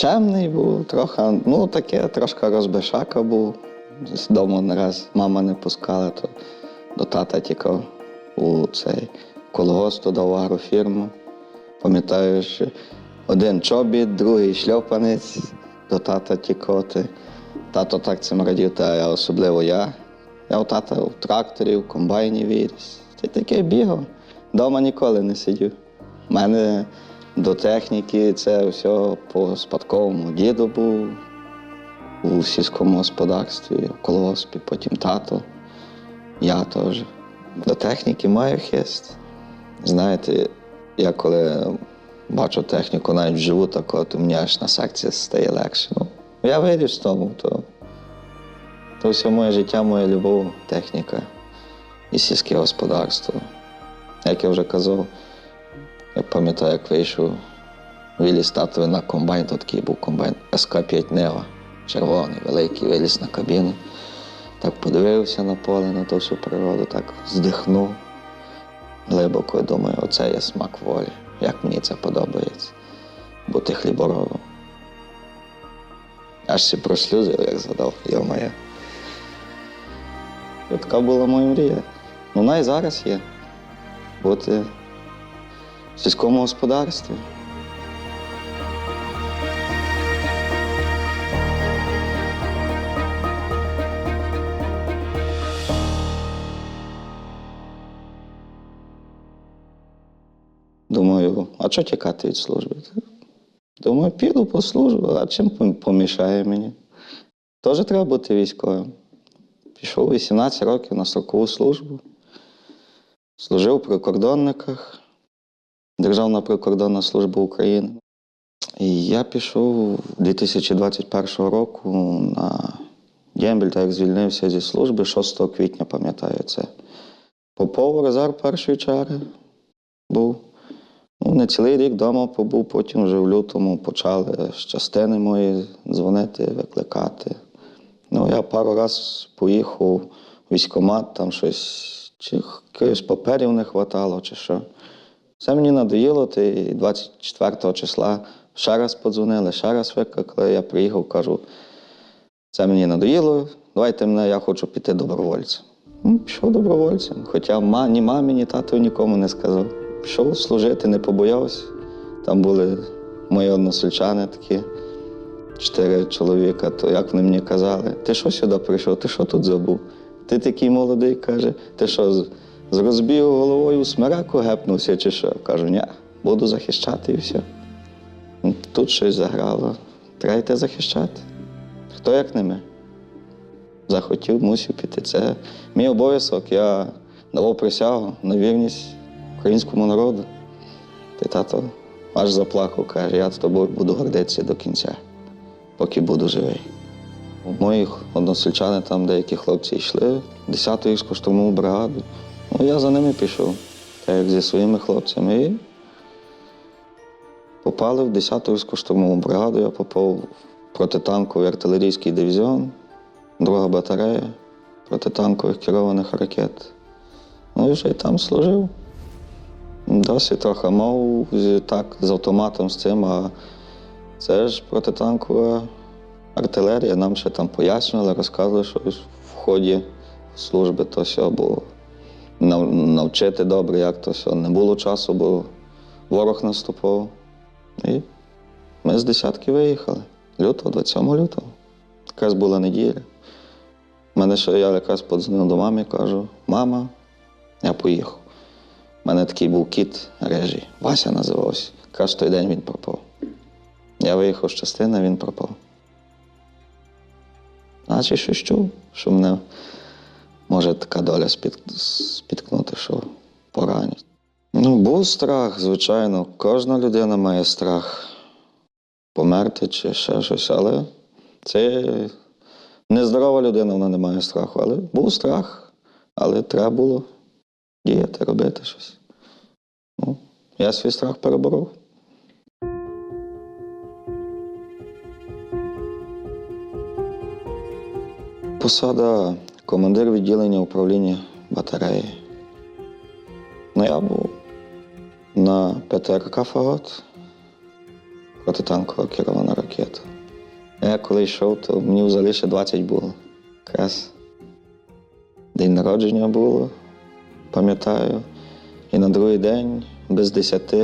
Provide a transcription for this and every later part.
чемний був, трохи, ну таке, трошки розбишака був. З дому не раз мама не пускала, то до тата тікав у цей колгосп туди в агрофірму. Пам'ятаю, що один чобіт, другий шльопанець до тата тікоти. Тато так цим радів, та особливо я. Я у тата в тракторі, в комбайні виріс. Ти таке бігав. Дома ніколи не сидів. У мене до техніки це все по спадковому діду був у сільському господарстві, в колгоспі, потім тато, я теж. До техніки маю хист. Знаєте, я коли бачу техніку навіть вживу, так то мені аж на серці стає легше. Ну, я виріс в тому, то, то все моє життя, моя любов, техніка і сільське господарство. Як я вже казав, я пам'ятаю, як вийшов виліз татові на комбайн, то такий був комбайн СК-5 Нева, червоний, великий, виліз на кабіну. Так подивився на поле, на ту всю природу, так здихнув глибоко і думаю, оце є смак волі. Як мені це подобається бути хліборобом. Аж ще прослюзив, як згадав, йо-моє. Така була моя мрія. Вона і зараз є. Бути в сільському господарстві. Думаю, а що тікати від служби? Думаю, піду по службу, а чим помішає мені? Теж треба бути військовим. Пішов 18 років на строкову службу. Служив у прикордонниках, Державна прикордонна служба України. І я пішов 2021 року на Дембіль, так як звільнився зі служби 6 квітня, пам'ятаю це. Попов резерв першої чари був. Ну, не цілий рік вдома побув, потім вже в лютому почали з частини мої дзвонити, викликати. Ну, я пару разів поїхав в військкомат, там щось, чи якихось паперів не вистачало, чи що. Все мені надоїло, і 24 числа ще раз подзвонили, ще раз викликали. Я приїхав, кажу, це мені надоїло, давайте мене, я хочу піти добровольцем. Ну, пішов добровольцем. Хоча ма, ні мамі, ні тату нікому не сказав. Пішов служити, не побоявся. Там були мої односельчани такі, чотири чоловіка, то як вони мені казали, ти що сюди прийшов, ти що тут забув? Ти такий молодий, каже, ти що, з- розбігу головою у смереку гепнувся чи що? Кажу, ні, буду захищати і все. Ну, Тут щось заграло. Треба йти захищати. Хто як не ми? захотів, мусив піти. Це мій обов'язок. Я давав присягу на вірність українському народу. Ти тато аж заплакав, каже, я з тобою буду гордитися до кінця, поки буду живий. У моїх односельчани там деякі хлопці йшли, 10-ту гірську штурмову бригаду. Ну, я за ними пішов, так як зі своїми хлопцями. І попали в 10-ту гірську штурмову бригаду, я попав в протитанковий артилерійський дивізіон друга батарея протитанкових керованих ракет. Ну і вже й там служив. Досить трохи мав так з автоматом з цим, а це ж протитанкова артилерія. Нам ще там пояснювали, розказували, що в ході служби то все, нав- навчити добре, як то все. Не було часу, бо ворог наступав. І ми з десятки виїхали. Лютого, 27 лютого. Якраз була неділя. Мене ще я якраз подзвонив до мами кажу, мама, я поїхав. У мене такий був кіт режий, Вася називався. В той день він пропав. Я виїхав з частини, він пропав. Наче щось чув, що мене може така доля спіткнути, що поранять. Ну, був страх, звичайно. Кожна людина має страх померти чи ще щось, але це нездорова людина, вона не має страху. Але був страх, але треба було діяти, робити щось. Ну, я свій страх переборов. Посада командир відділення управління батареї. Ну, я був на ПТРК Фагот. протитанкова керована ракета. Я коли йшов, то мені взагалі ще 20 було. Якраз день народження було, пам'ятаю. І на другий день без 10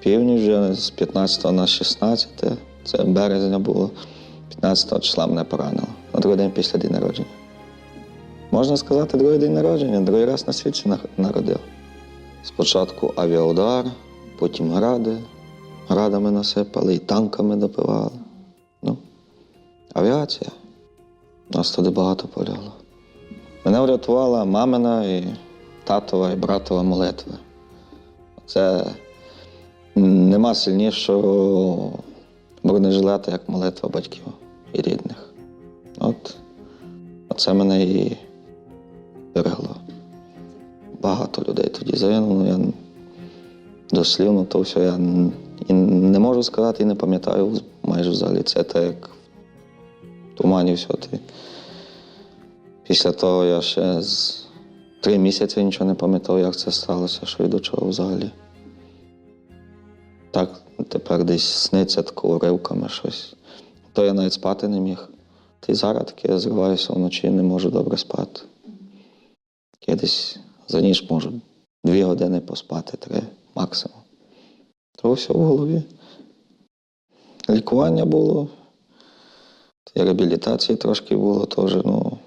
північ вже з 15 на 16, це березня було, 15 числа мене поранило. На другий день після день народження. Можна сказати, другий день народження, другий раз на світі на- народив. Спочатку авіаудар, потім гради. Градами насипали і танками добивали. Ну, авіація. Нас туди багато полягло. Мене врятувала мамина і татова і братова молитва. Це нема сильнішого бронежилета, як молитва батьків і рідних. От це мене і берегло. Багато людей тоді загинуло. Я дослівно то все я і не можу сказати і не пам'ятаю майже взагалі. Це так як в тумані все. Ти. Після того я ще з три місяці нічого не пам'ятав, як це сталося, що і до чого взагалі. Так, тепер десь сниться тако уривками щось. То я навіть спати не міг. Та й зараз таке я зриваюся вночі, не можу добре спати. Я десь за ніч можу дві години поспати, три максимум. То все в голові. Лікування було, реабілітації трошки було теж, ну.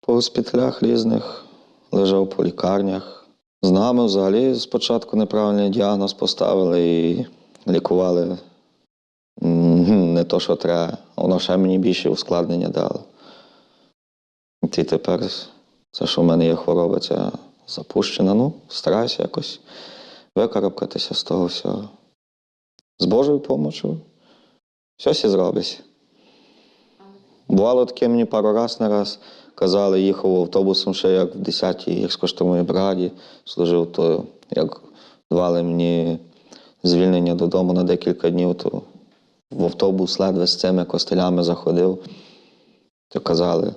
По госпіталях різних, лежав по лікарнях. З нами взагалі спочатку неправильний діагноз поставили і лікували не то, що треба. Воно ще мені більше ускладнення дало. І тепер це, що в мене є хвороба, ця запущена. Ну, стараюся якось викарабкатися з того всього. З Божою допомогою. Щось і зробиться. Бувало таке мені пару раз на раз казали, їхав автобусом ще як в 10-й гірсько-штурмовій бригаді служив, то як давали мені звільнення додому на декілька днів, то в автобус ледве з цими костелями заходив, то казали,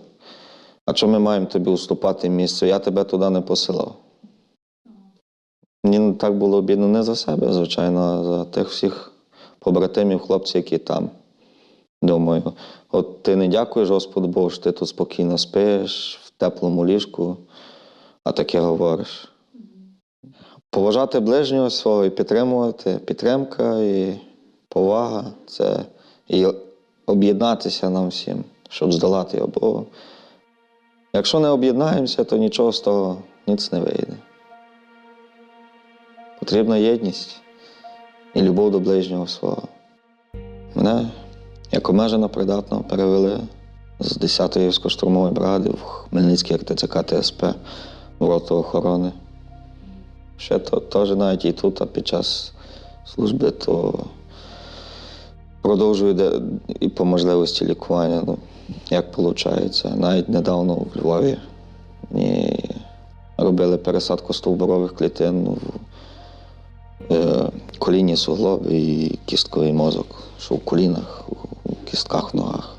а що ми маємо тобі уступати місце? Я тебе туди не посилав. Мені так було обідно не за себе, звичайно, а за тих всіх побратимів, хлопців, які там. Думаю, от ти не дякуєш Господу Богу, що ти тут спокійно спиш, в теплому ліжку, а таке говориш. Поважати ближнього свого і підтримувати, підтримка і повага це і об'єднатися нам всім, щоб здолати його. Якщо не об'єднаємося, то нічого з того ніц не вийде. Потрібна єдність і любов до ближнього свого. Мене як обмежено придатного перевели з 10-ї гірсько-штурмової бригади в Хмельницький РТЦК ТСП в роту охорони. Ще то, теж навіть і тут, а під час служби, то продовжую і по можливості лікування, ну, як виходить. Навіть недавно в Львові мені робили пересадку стовбурових клітин в е, колінні суглоб і кістковий мозок, що в колінах, у кістках ногах.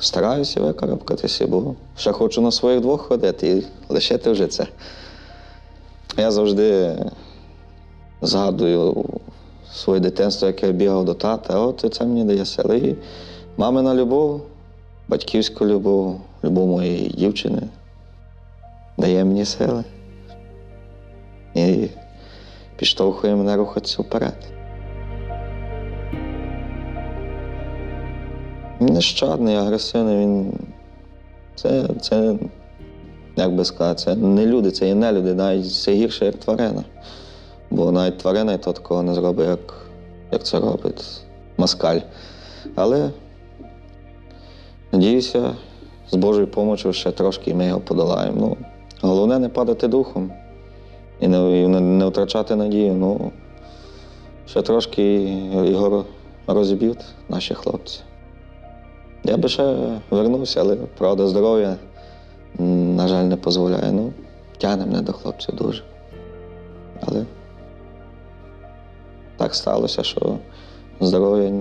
Стараюся викарабкатися, бо ще хочу на своїх двох ходити і лишити вже це. Я завжди згадую своє дитинство, яке я бігав до тата, от це мені дає сили. І мамина любов, батьківська любов, любов моєї дівчини дає мені сили. І підштовхує мене рухатися вперед. Він нещадний, агресивний, він. Це, це, як би сказати, це не люди, це і не люди, навіть це гірше, як тварина. Бо навіть тварина і то такого не зробить, як, як це робить москаль. Але надіюся, з Божою допомогою ще трошки ми його подолаємо. Ну, головне не падати духом і не, і не втрачати надію. Ну, ще трошки його розіб'ють наші хлопці. Я би ще вернувся, але правда, здоров'я, на жаль, не дозволяє. Ну, тягне мене до хлопців дуже. Але так сталося, що здоров'я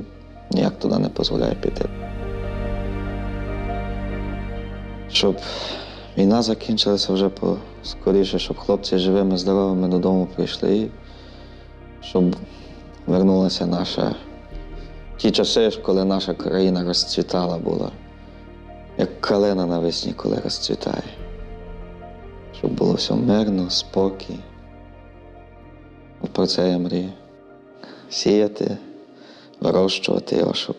ніяк туди не дозволяє піти. Щоб війна закінчилася вже поскоріше, щоб хлопці живими, здоровими додому прийшли. І щоб вернулася наша. Ті часи, коли наша країна розцвітала була, як калина навесні, коли розцвітає. Щоб було все мирно, спокій. Про це я мрію. Сіяти, вирощувати його, щоб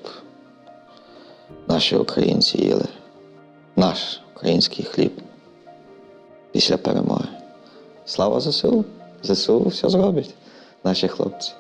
наші українці їли наш український хліб після перемоги. Слава ЗСУ! ЗСУ все зробить, наші хлопці.